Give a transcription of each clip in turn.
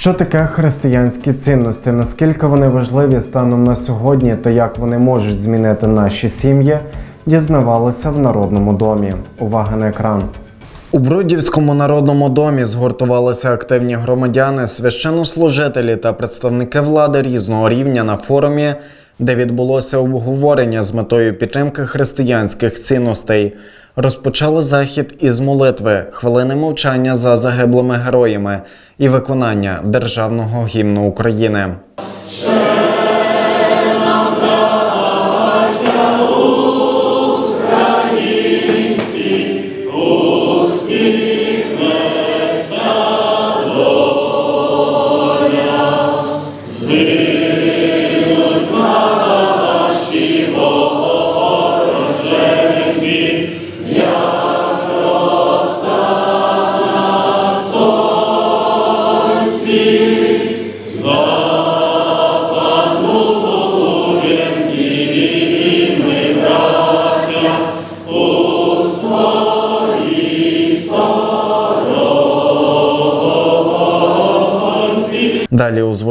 Що таке християнські цінності? Наскільки вони важливі станом на сьогодні та як вони можуть змінити наші сім'ї? Дізнавалися в Народному домі. Увага на екран. У Брудівському народному домі згуртувалися активні громадяни, священнослужителі та представники влади різного рівня на форумі, де відбулося обговорення з метою підтримки християнських цінностей. Розпочали захід із молитви, хвилини мовчання за загиблими героями і виконання державного гімну України. Далі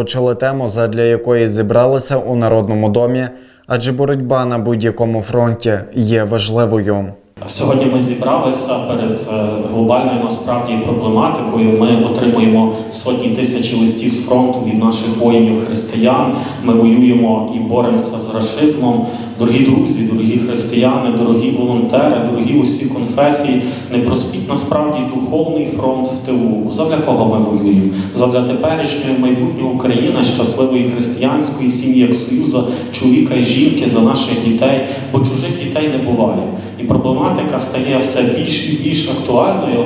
озвучили тему, задля якої зібралися у народному домі, адже боротьба на будь-якому фронті є важливою. Сьогодні ми зібралися перед е, глобальною насправді проблематикою. Ми отримуємо сотні тисяч листів з фронту від наших воїнів християн. Ми воюємо і боремося з рашизмом. Дорогі друзі, дорогі християни, дорогі волонтери, дорогі усі конфесії. Не проспіть насправді духовний фронт в тилу. Завдя кого ми воюємо? Завдя теперішньої майбутньої України, щасливої християнської сім'ї, як союзу чоловіка і жінки за наших дітей, бо чужих дітей не буває. І проблематика стає все більш і більш актуальною,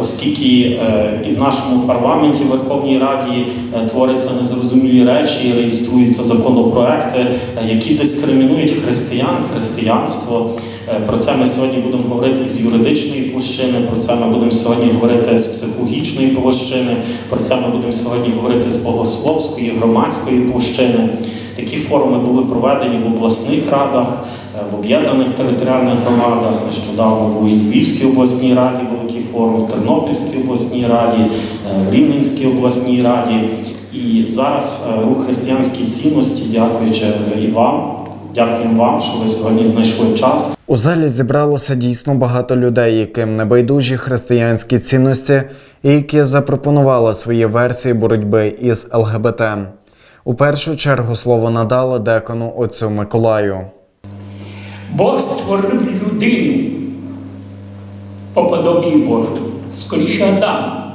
оскільки е, і в нашому парламенті, Верховній Раді, е, творяться незрозумілі речі, реєструються законопроекти, е, які дискримінують християн, християнство. Е, Про це ми сьогодні будемо говорити з юридичної площини, про це ми будемо сьогодні говорити з психологічної площини, про це ми будемо сьогодні говорити з богословської, громадської площини. Такі форуми були проведені в обласних радах, е, в об'єднаних територіальних громадах. Нещодавно був і в Львівській обласній раді форум, в Тернопільській обласній раді, е, в Рівненській обласній раді. І зараз е, рух християнські цінності, дякуючи і вам, дякуємо вам, що ви сьогодні знайшли час. У залі зібралося дійсно багато людей, яким небайдужі християнські цінності, і які запропонували свої версії боротьби із ЛГБТ. У першу чергу слово надали декану отцю Миколаю. Бог створив людину по подобі Божу, скоріше Адам,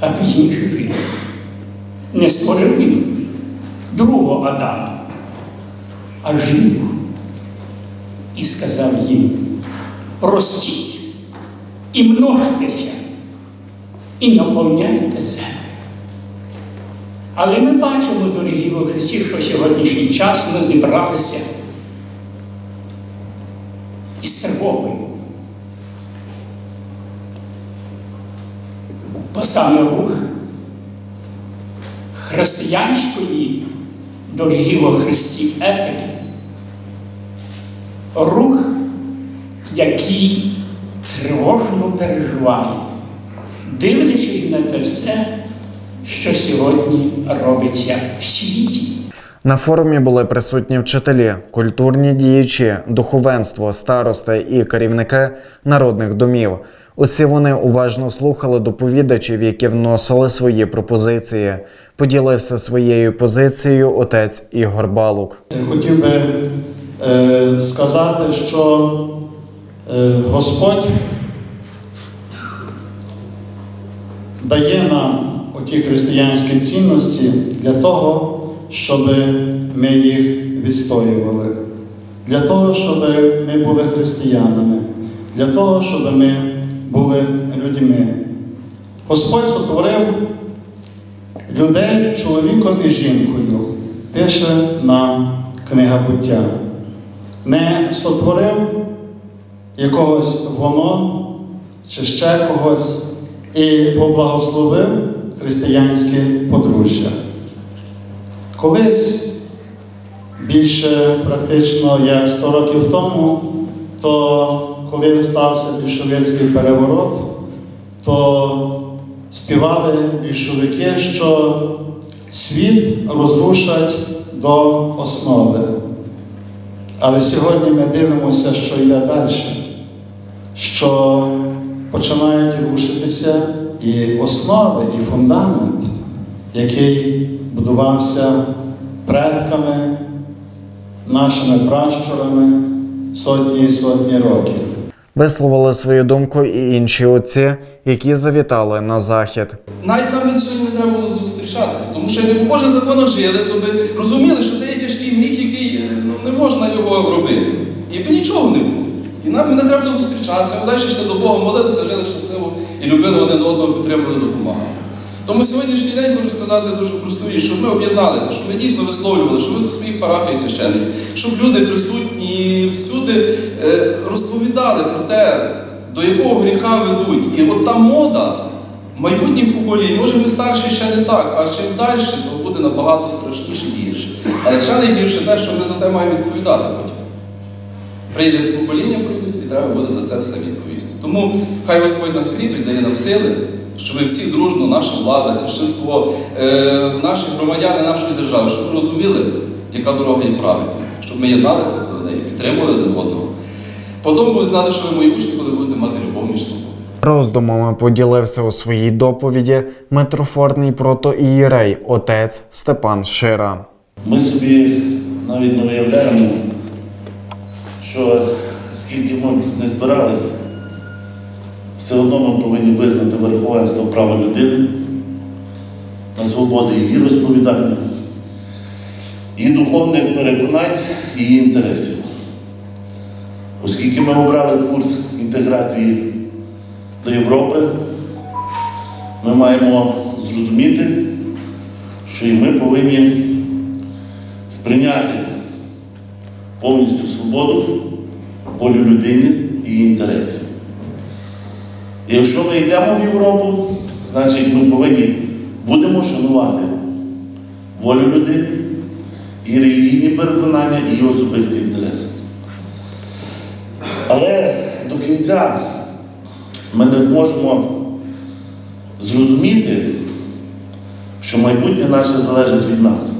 а пізніше жінку. Не створив він другого Адама, а жінку. І сказав їм: ростіть і множтеся, і наповняйте землю. Але ми бачимо, дорогі во Христі, що сьогоднішній час ми зібралися із тривогою. Бо саме рух християнської, дорогі во Христі, етики, рух, який тривожно переживає, дивлячись на те все, що сьогодні робиться в світі. На форумі були присутні вчителі, культурні діячі, духовенство, старости і керівники народних домів. Усі вони уважно слухали доповідачів, які вносили свої пропозиції. Поділився своєю позицією отець Ігор Балук. Хотів би е, сказати, що е, Господь дає нам оті християнські цінності для того, щоб ми їх відстоювали, для того, щоб ми були християнами, для того, щоб ми були людьми. Господь сотворив людей чоловіком і жінкою, пише нам книга буття. Не сотворив якогось воно чи ще когось і поблагословив християнське подружжя. Колись більше практично як 100 років тому, то коли стався більшовицький переворот, то співали більшовики, що світ розрушать до основи. Але сьогодні ми дивимося, що йде далі, що починають рушитися і основи, і фундамент, який будувався предками, нашими пращурами сотні і сотні років. Висловили свою думку і інші отці, які завітали на захід. Навіть нам від сьогодні не треба було зустрічатися, тому що якби по Божих законах жили, то би розуміли, що це є тяжкий гріх, який е, ну, не можна його робити. І би нічого не було. І нам не треба було зустрічатися, ми далі йшли до Бога, молилися, жили щасливо і любили один одного, підтримували, допомагали. Тому сьогоднішній день хочу сказати дуже просту річ, щоб ми об'єдналися, щоб ми дійсно висловлювали, щоб ми за своїх парафій священників, щоб люди присутні всюди е, розповідали про те, до якого гріха ведуть. І от та мода майбутніх поколінь, може ми старші ще не так, а чим далі, то буде набагато страшніше і гірше. Але ще найгірше те, що ми за те маємо відповідати потім. Прийде покоління, прийдуть, і треба буде за це все відповісти. Тому хай Господь нас кріпить, дає нам сили, щоб ми всі дружно, наша влада, священство, е, наші громадяни нашої держави, щоб ми розуміли, яка дорога є правильна, щоб ми єдналися до неї, підтримували один одного. Потім будуть знати, що ви мої учні, коли будете мати любов між собою. Роздумами поділився у своїй доповіді митрофорний протоієрей отець Степан Шира. Ми собі навіть не уявляємо, що скільки ми не збиралися, все одно ми повинні визнати верховенство права людини на свободу і віросповідання, і духовних переконань, і її інтересів. Оскільки ми обрали курс інтеграції до Європи, ми маємо зрозуміти, що і ми повинні сприйняти повністю свободу, волю людини і її інтересів. Якщо ми йдемо в Європу, значить ми повинні будемо шанувати волю людини, і релігійні переконання, і її особисті інтереси. Але до кінця ми не зможемо зрозуміти, що майбутнє наше залежить від нас.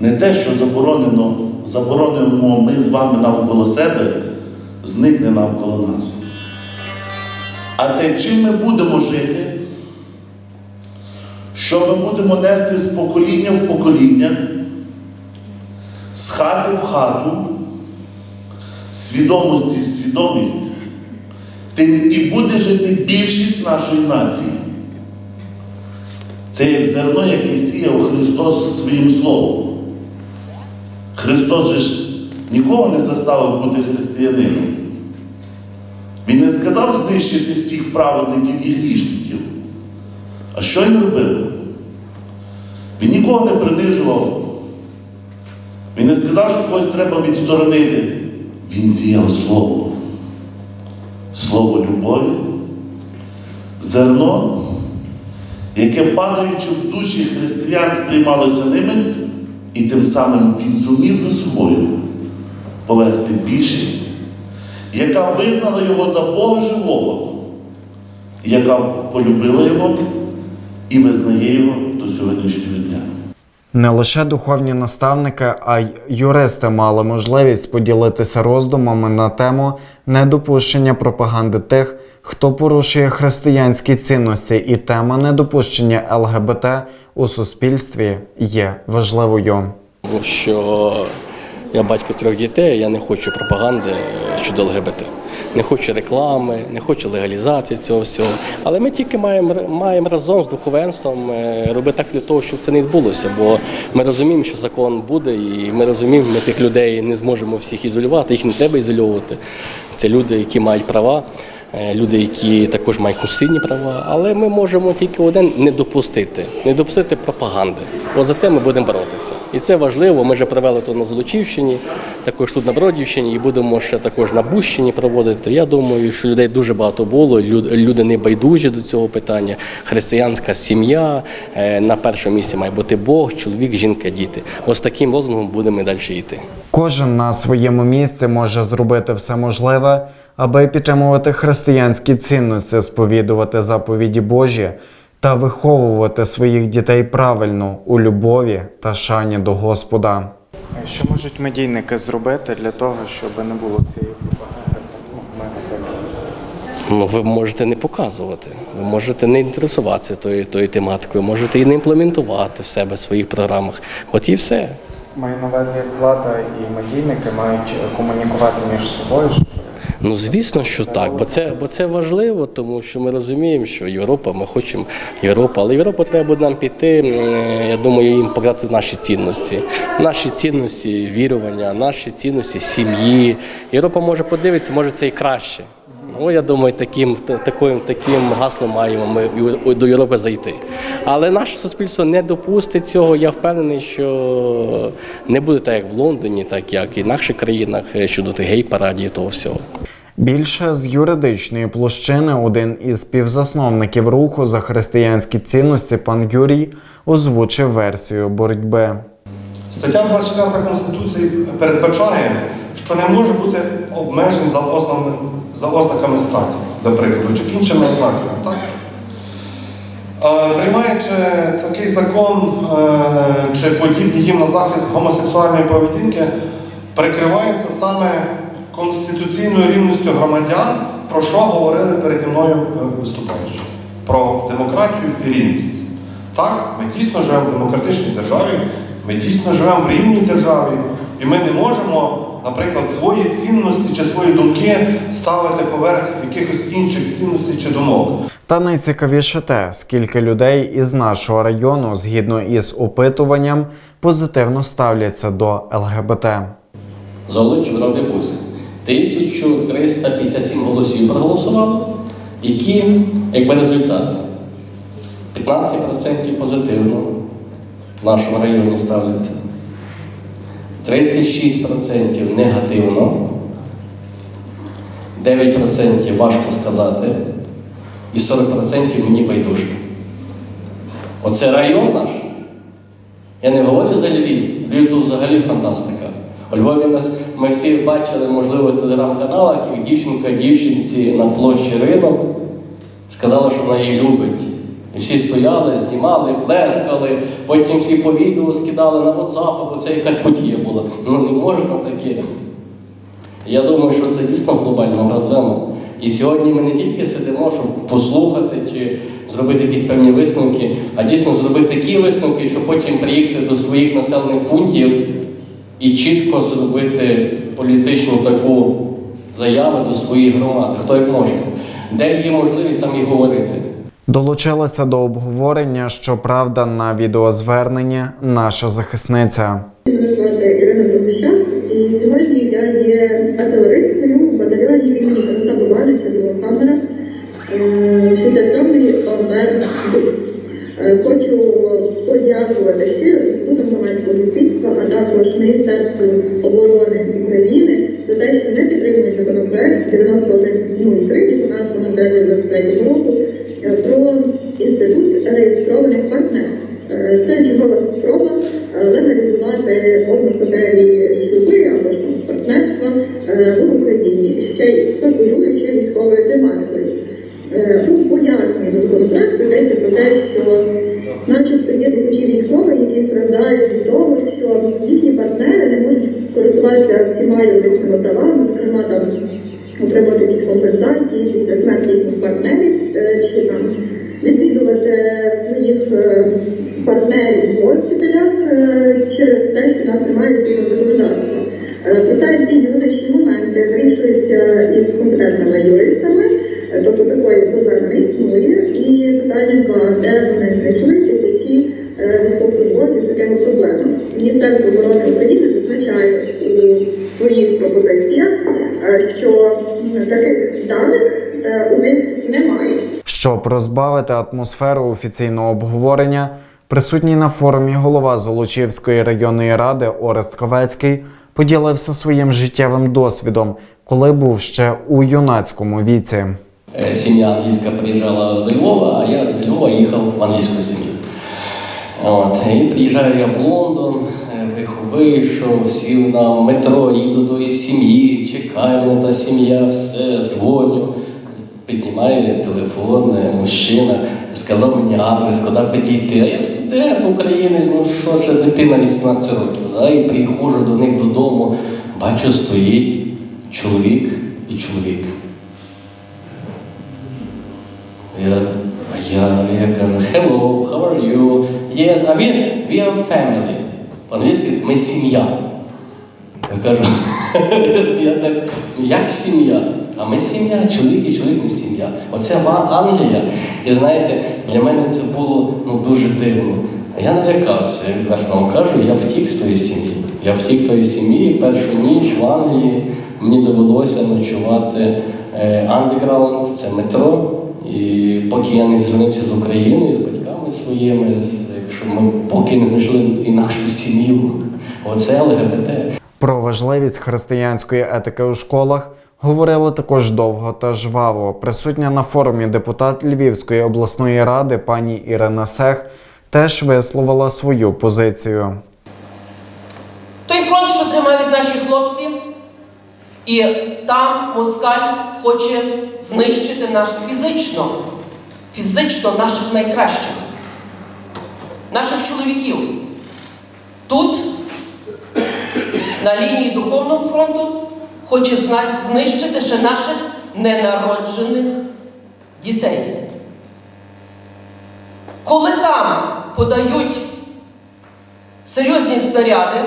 Не те, що заборонено, заборонено ми з вами навколо себе, зникне навколо нас. А те, чим ми будемо жити, що ми будемо нести з покоління в покоління, з хати в хату, свідомості в свідомість, тим і буде жити більшість нашої нації. Це як зерно, яке сіяв Христос своїм Словом. Христос же нікого не заставив бути християнином. Він не сказав знищити всіх праведників і грішників. А що він робив? Він нікого не принижував. Він не сказав, що когось треба відсторонити. Він сіяв слово. Слово любові, зерно, яке, падаючи в душі християн, сприймалося ними, і тим самим він зумів за собою повести більшість, яка визнала його за Бога живого, яка полюбила його і визнає його до сьогоднішнього дня. Не лише духовні наставники, а й юристи мали можливість поділитися роздумами на тему недопущення пропаганди тих, хто порушує християнські цінності, і тема недопущення ЛГБТ у суспільстві є важливою. Що я батько трьох дітей, я не хочу пропаганди щодо ЛГБТ. Не хочу реклами, не хочу легалізації цього всього. Але ми тільки маємо, маємо разом з духовенством е, робити так для того, щоб це не відбулося. Бо ми розуміємо, що закон буде, і ми розуміємо, ми тих людей не зможемо всіх ізолювати, їх не треба ізольовувати. Це люди, які мають права. Е, Люди, які також мають конституційні права, але ми можемо тільки один не допустити, не допустити пропаганди. От за те ми будемо боротися. І це важливо. Ми вже провели тут на Золочівщині, також тут на Бродівщині, і будемо ще також на Бущині проводити. Я думаю, що людей дуже багато було. Люди не байдужі до цього питання. Християнська сім'я е, на першому місці має бути Бог, чоловік, жінка, діти. Ось таким лозунгом будемо далі йти. Кожен на своєму місці може зробити все можливе, аби підтримувати християнські цінності, сповідувати заповіді Божі та виховувати своїх дітей правильно у любові та шані до Господа. Що можуть медійники зробити для того, щоб не було цієї Ну, ви можете не показувати, ви можете не інтересуватися тою, тою тематикою, можете і не імплементувати в себе в своїх програмах. От і все. Маю на увазі влада і медійники мають комунікувати між собою. Ну звісно, що так, бо це, бо це важливо, тому що ми розуміємо, що Європа, ми хочемо Європу, але Європа треба нам піти. Я думаю, їм показати наші цінності, наші цінності вірування, наші цінності сім'ї. Європа може подивитися, може це і краще. Ну, я думаю, таким, таким, таким гаслом маємо ми до Європи зайти. Але наше суспільство не допустить цього. Я впевнений, що не буде так, як в Лондоні, так як і в інших країнах е, щодо тих гей-парадів того всього. Більше з юридичної площини один із співзасновників руху за християнські цінності пан Юрій озвучив версію боротьби. Стаття 24 Конституції передбачає, що не може бути обмежень за ознаками, за ознаками статі, до прикладу, чи іншими ознаками. Так? Е, Приймаючи такий закон е, чи подібні їм на захист гомосексуальної поведінки, прикривається саме конституційною рівністю громадян, про що говорили переді мною е, виступаючі. Про демократію і рівність. Так, ми дійсно живемо в демократичній державі, ми дійсно живемо в рівній державі, і ми не можемо, наприклад, свої цінності чи свої думки ставити поверх якихось інших цінностей чи думок. Та найцікавіше те, скільки людей із нашого району, згідно із опитуванням, позитивно ставляться до ЛГБТ. Золочів Радибусь. 1357 голосів проголосувало, які, якби результати, 15% позитивно в нашому районі ставляться, 36% негативно, 9% важко сказати, і 40% мені байдуже. Оце район наш. Я не говорю за Львів. Львів тут взагалі фантастика. У Львові нас ми всі бачили, можливо, в телеграм-каналах, як дівчинка дівчинці на площі ринок сказала, що вона її любить. І всі стояли, знімали, плескали, потім всі по відео скидали на WhatsApp, бо це якась подія була. Ну не можна таке. Я думаю, що це дійсно глобальна проблема. І сьогодні ми не тільки сидимо, щоб послухати чи зробити якісь певні висновки, а дійсно зробити такі висновки, щоб потім приїхати до своїх населених пунктів і чітко зробити політичну таку заяву до своєї громади, хто як може, де є можливість там і говорити. Долучилася до обговорення, щоправда, на відеозверненні наша захисниця. Звати Ірина Богущак, і сьогодні я є артилеристкою в батальйоні імені Е, 67-ї ОМБ. Е, Хочу подякувати щиро інститутам громадського суспільства, а також Міністерству оборони України за те, що не підтримують законопроект 9103 від 12.09.23 року про інститут реєстрованих партнерств. Е, Це чергова спроба легалізувати легалізувати одностатеві шлюби або ж там партнерства е, в Україні, ще й спекулюючи військовою тематикою. Е, У поясненні до законопроекту йдеться про те, що начебто є тисячі військових, які страждають від того, що їхні партнери не можуть користуватися всіма юридичними правами, зокрема там отримати якісь компенсації після смерті їхніх партнерів, е, чи там відвідувати своїх е, партнерів в госпіталях е, через те, що в нас немає відповідного законодавства. Е, Проте ці юридичні моменти вирішуються із компетентними юристами, е, тобто такої проблеми існує. І питання де вони знайшли тисячі е, з такими проблемами. Міністерство оборони України зазначає у своїх пропозиціях, е, що таких даних е, у них немає. Щоб розбавити атмосферу офіційного обговорення, присутній на форумі голова Золочівської районної ради Орест Ковецький поділився своїм життєвим досвідом, коли був ще у юнацькому віці. Е, Сім'я англійська приїжджала до Львова, а я з Львова їхав в англійську сім'ю. От, і приїжджаю я в Лондон, е, вийшов, сів на метро, їду до її сім'ї, чекаю мене та сім'я, все, дзвоню. Піднімає телефон, е, мужчина, сказав мені адрес, куди підійти. А я студент українець, ну що ще дитина 18 років. Да? І приходжу до них додому, бачу, стоїть чоловік і чоловік. Я, я, кажу, hello, how are you? Yes, а він, we are family. По-англійськи ми сім'я. Я кажу, я так, «Ну, як сім'я? А ми сім'я, чоловік і чоловік ми сім'я. Оце Англія. І знаєте, для мене це було ну, дуже дивно. Я налякався, я відверто вам кажу, я втік з тої сім'ї. Я втік з тої сім'ї, першу ніч в Англії мені довелося ночувати андеграунд, це метро. І поки я не зізвонився з Україною, з батьками своїми, з, якщо ми поки не знайшли інакшу сім'ю, оце ЛГБТ. Про важливість християнської етики у школах говорили також довго та жваво. Присутня на форумі депутат Львівської обласної ради пані Ірина Сех теж висловила свою позицію. Той фронт, що тримають наші хлопці, і там москаль хоче знищити нас фізично, фізично наших найкращих, наших чоловіків. Тут, на лінії Духовного фронту, хоче знищити ще наших ненароджених дітей. Коли там подають серйозні снаряди,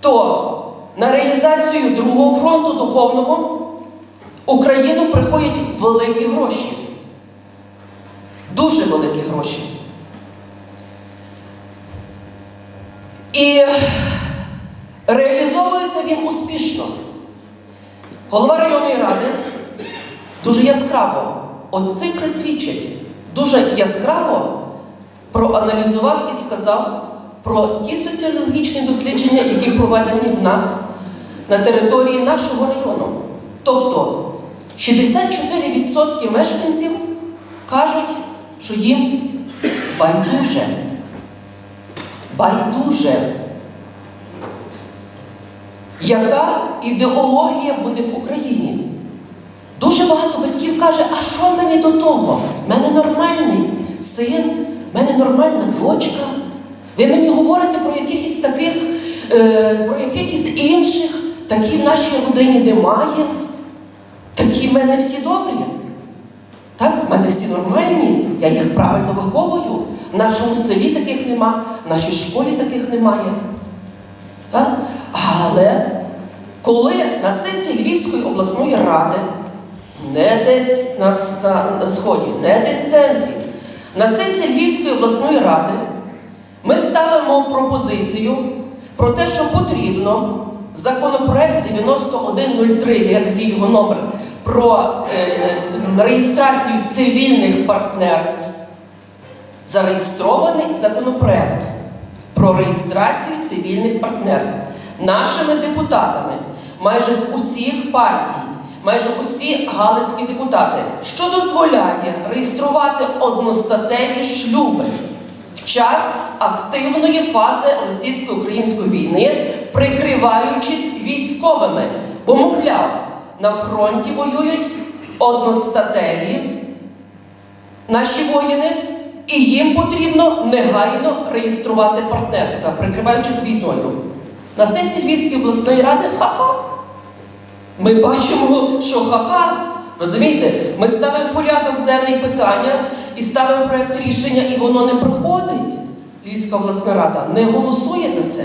то на реалізацію другого фронту духовного Україну приходять великі гроші. Дуже великі гроші. І реалізовується він успішно. Голова районної ради дуже яскраво, от цифри свідчать, дуже яскраво проаналізував і сказав про ті соціологічні дослідження, які проведені в нас на території нашого району. Тобто 64% мешканців кажуть, що їм байдуже. Байдуже. Яка ідеологія буде в Україні? Дуже багато батьків каже, а що мені до того? В мене нормальний син, в мене нормальна дочка. Ви мені говорите про якихось таких, е, про якихось інших, такі в нашій родині немає. Такі в мене всі добрі. Так, в мене всі нормальні, я їх правильно виховую. В нашому селі таких нема, в нашій школі таких немає. Так? Але коли на сесії Львівської обласної ради, не десь на, на, на сході, не десь в центрі, на сесії Львівської обласної ради ми ставимо пропозицію про те, що потрібно законопроект 9103, є такий його номер, про е, е, реєстрацію цивільних партнерств. Зареєстрований законопроект про реєстрацію цивільних партнерів нашими депутатами, майже з усіх партій, майже усі галицькі депутати, що дозволяє реєструвати одностатеві шлюби час активної фази російсько-української війни, прикриваючись військовими. Бо, мовляв, на фронті воюють одностатеві наші воїни, і їм потрібно негайно реєструвати партнерства, прикриваючись війною. На сесії Львівської обласної ради ха-ха. Ми бачимо, що ха-ха. Розумієте, ми ставимо порядок денний питання і ставимо проєкт рішення, і воно не проходить. Львівська обласна рада не голосує за це.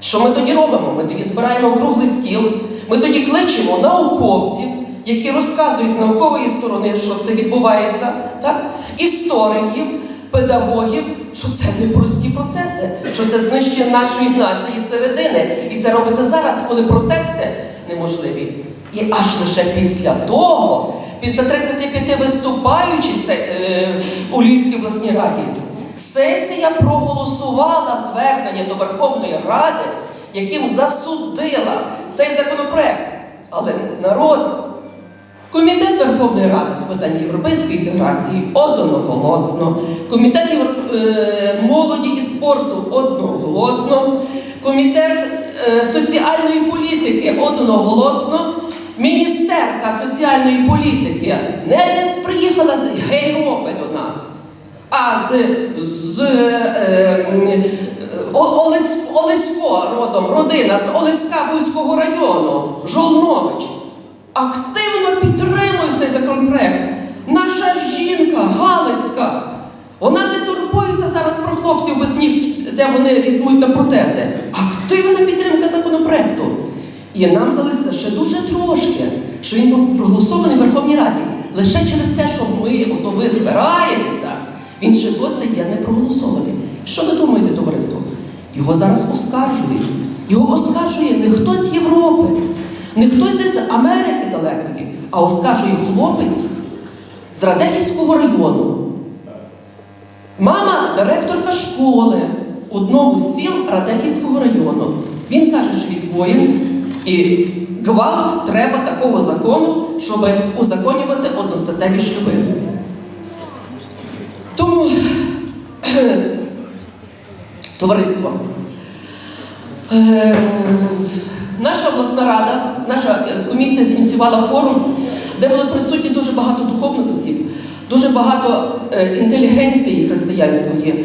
Що ми тоді робимо? Ми тоді збираємо круглий стіл, ми тоді кличемо науковців, які розказують з наукової сторони, що це відбувається, так? істориків, педагогів, що це не прості процеси, що це знищення нашої нації середини. І це робиться зараз, коли протести неможливі. І аж лише після того, після 35 виступаючих е, у Львівській обласній раді, сесія проголосувала звернення до Верховної Ради, яким засудила цей законопроект. Але народ Комітет Верховної Ради з питань європейської інтеграції одноголосно, Комітет е, молоді і спорту одноголосно, Комітет е, соціальної політики одноголосно, Міністерка соціальної політики не десь приїхала з Європи до нас, а з, з е, О- Олесь, Олесько родом, родина з Олеська Бузького району, Жолнович активно підтримує цей законопроект. Наша жінка Галицька, вона не турбується зараз про хлопців без ніг, де вони візьмуть на протези. Активна підтримка законопроекту. І нам залишиться ще дуже трошки, що він був проголосований в Верховній Раді. Лише через те, що ми, ото ви збираєтеся, він ще досі є не проголосований. Що ви думаєте, товариство? Його зараз оскаржують. Його оскаржує не хтось з Європи, не хтось з Америки далекої, а оскаржує хлопець з Радехівського району. Мама директорка школи одному з сіл Радехівського району. Він каже, що він воїн і гвалт треба такого закону, щоб узаконювати одностатеві шлюби. Тому, товариство, е, наша обласна рада, наша е, комісія зініціювала форум, де були присутні дуже багато духовних осіб, дуже багато е, інтелігенції християнської.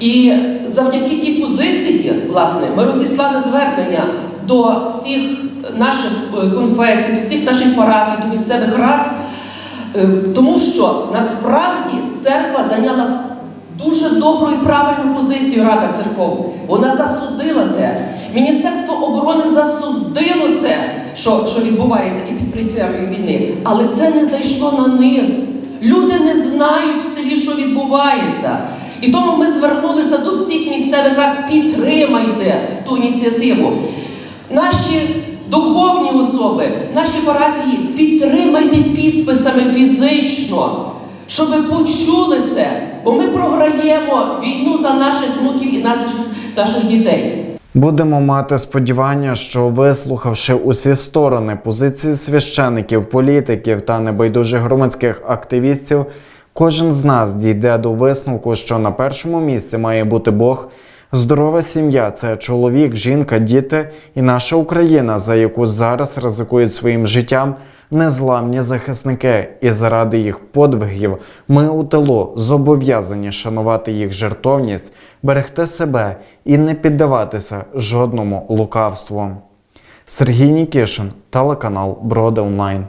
І завдяки тій позиції, власне, ми розіслали звернення до всіх наших е, конфесій, до всіх наших парафій, до місцевих рад, Е, Тому що насправді церква зайняла дуже добру і правильну позицію Рада церков. Вона засудила те. Міністерство оборони засудило це, що, що відбувається і під прикриттям війни. Але це не зайшло на низ. Люди не знають в селі, що відбувається. І тому ми звернулися до всіх місцевих рад, підтримайте ту ініціативу. Наші духовні особи, наші парафії, підтримайте підписами фізично, щоб ви почули це, бо ми програємо війну за наших внуків і наших, наших дітей. Будемо мати сподівання, що вислухавши усі сторони позиції священиків, політиків та небайдужих громадських активістів, кожен з нас дійде до висновку, що на першому місці має бути Бог. Здорова сім'я це чоловік, жінка, діти і наша Україна, за яку зараз ризикують своїм життям незламні захисники. І заради їх подвигів ми у тилу зобов'язані шанувати їх жертовність, берегти себе і не піддаватися жодному лукавству. Сергій Нікішин, телеканал Броди Онлайн.